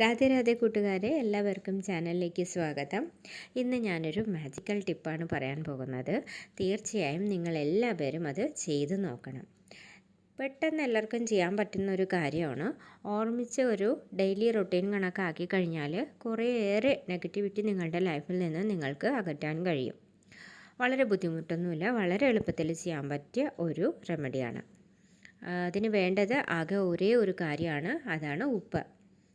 രാധേ രാധേ കൂട്ടുകാരെ എല്ലാവർക്കും ചാനലിലേക്ക് സ്വാഗതം. ഇന്ന് ഞാനൊരു മാജിക്കൽ ടിപ്പാണ് പറയാൻ പോകുന്നത്. തീർച്ചയായും നിങ്ങൾ എല്ലാവരും അത് ചെയ്തു നോക്കണം. പെട്ടെന്ന് എല്ലാവർക്കും ചെയ്യാൻ പറ്റുന്ന ഒരു കാര്യമാണ്. ഓർമ്മിച്ച് ഒരു ഡെയിലി റൊട്ടീൻ കണക്കാക്കി കഴിഞ്ഞാൽ കുറേയേറെ നെഗറ്റിവിറ്റി നിങ്ങളുടെ ലൈഫിൽ നിന്ന് നിങ്ങൾക്ക് അകറ്റാൻ കഴിയും. വളരെ ബുദ്ധിമുട്ടൊന്നുമില്ല വളരെ എളുപ്പത്തിൽ ചെയ്യാൻ പറ്റിയ ഒരു റെമഡിയാണ് അതിന് വേണ്ടത് ആകെ ഒരേ ഒരു കാര്യമാണ് അതാണ് ഉപ്പ്.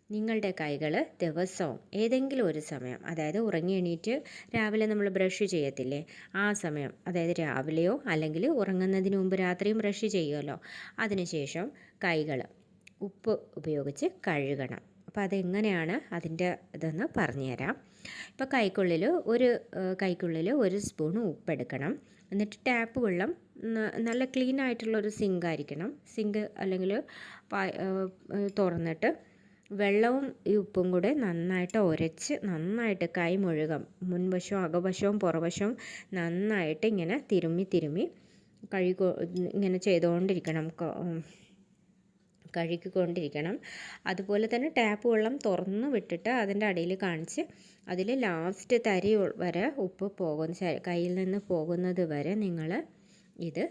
നിങ്ങളുടെ കൈകൾ ദിവസവും ഏതെങ്കിലും ഒരു സമയം അതായത് ഉറങ്ങി എണീറ്റ് രാവിലെ നമ്മൾ ബ്രഷ് ചെയ്യത്തില്ലേ? ആ സമയം അതായത് രാവിലെയോ അല്ലെങ്കിൽ ഉറങ്ങുന്നതിന് മുമ്പ് രാത്രിയും ബ്രഷ് ചെയ്യുമല്ലോ അതിനുശേഷം കൈകൾ ഉപ്പ് ഉപയോഗിച്ച് കഴുകണം. അപ്പോൾ അതെങ്ങനെയാണ് അതിന്റെ ഇതെന്ന് പറഞ്ഞുതരാം. ഇപ്പോൾ കൈക്കുള്ളിൽ ഒരു കൈക്കുള്ളിൽ ഒരു സ്പൂൺ ഉപ്പെടുക്കണം. എന്നിട്ട് ടാപ്പ് വെള്ളം നല്ല ക്ലീൻ ആയിട്ടുള്ള ഒരു സിങ്ക് ആയിരിക്കണം. സിങ്ക് അല്ലെങ്കിൽ തുറന്നിട്ട് വെള്ളവും ഈ ഉപ്പും കൂടെ നന്നായിട്ട് ഉരച്ച് നന്നായിട്ട് കൈ മുഴുകാം മുൻവശവും അകവശവും പുറവശവും നന്നായിട്ട് ഇങ്ങനെ തിരുമ്മി തിരുമ്മി കഴുകി ഇങ്ങനെ ചെയ്തുകൊണ്ടിരിക്കണം. കഴുകിക്കൊണ്ടിരിക്കണം. അതുപോലെ തന്നെ ടാപ്പ് വെള്ളം തുറന്ന് വിട്ടിട്ട് അതിന്റെ അടിയിൽ കാണിച്ച് അതിൽ ലാസ്റ്റ് തരി വരെ ഉപ്പ് പോകുന്ന കയ്യിൽ നിന്ന് പോകുന്നത് വരെ നിങ്ങൾ ഇത്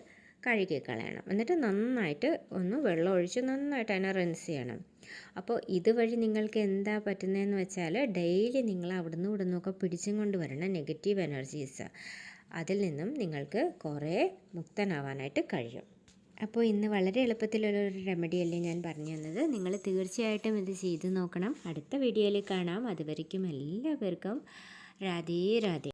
കഴുകി കളയണം. എന്നിട്ട് നന്നായിട്ട് ഒന്ന് വെള്ളം ഒഴിച്ച് നന്നായിട്ട് അതിനെ റിൻസ് ചെയ്യണം. അപ്പോൾ ഇതുവഴി നിങ്ങൾക്ക് എന്താ പറ്റുന്നതെന്ന് വെച്ചാൽ ഡെയിലി നിങ്ങൾ അവിടുന്ന് ഇവിടെ നിന്നൊക്കെ പിടിച്ചും കൊണ്ട് നെഗറ്റീവ് എനർജീസ് അതിൽ നിന്നും നിങ്ങൾക്ക് കുറേ മുക്തനാവാനായിട്ട് കഴിയും. അപ്പോൾ ഇന്ന് വളരെ എളുപ്പത്തിലുള്ള ഒരു റെമഡി അല്ലേ ഞാൻ പറഞ്ഞു തന്നത്. നിങ്ങൾ തീർച്ചയായിട്ടും ഇത് ചെയ്തു നോക്കണം. അടുത്ത വീഡിയോയിൽ കാണാം. അതുവരയ്ക്കും എല്ലാവർക്കും രാധേ രാധേ.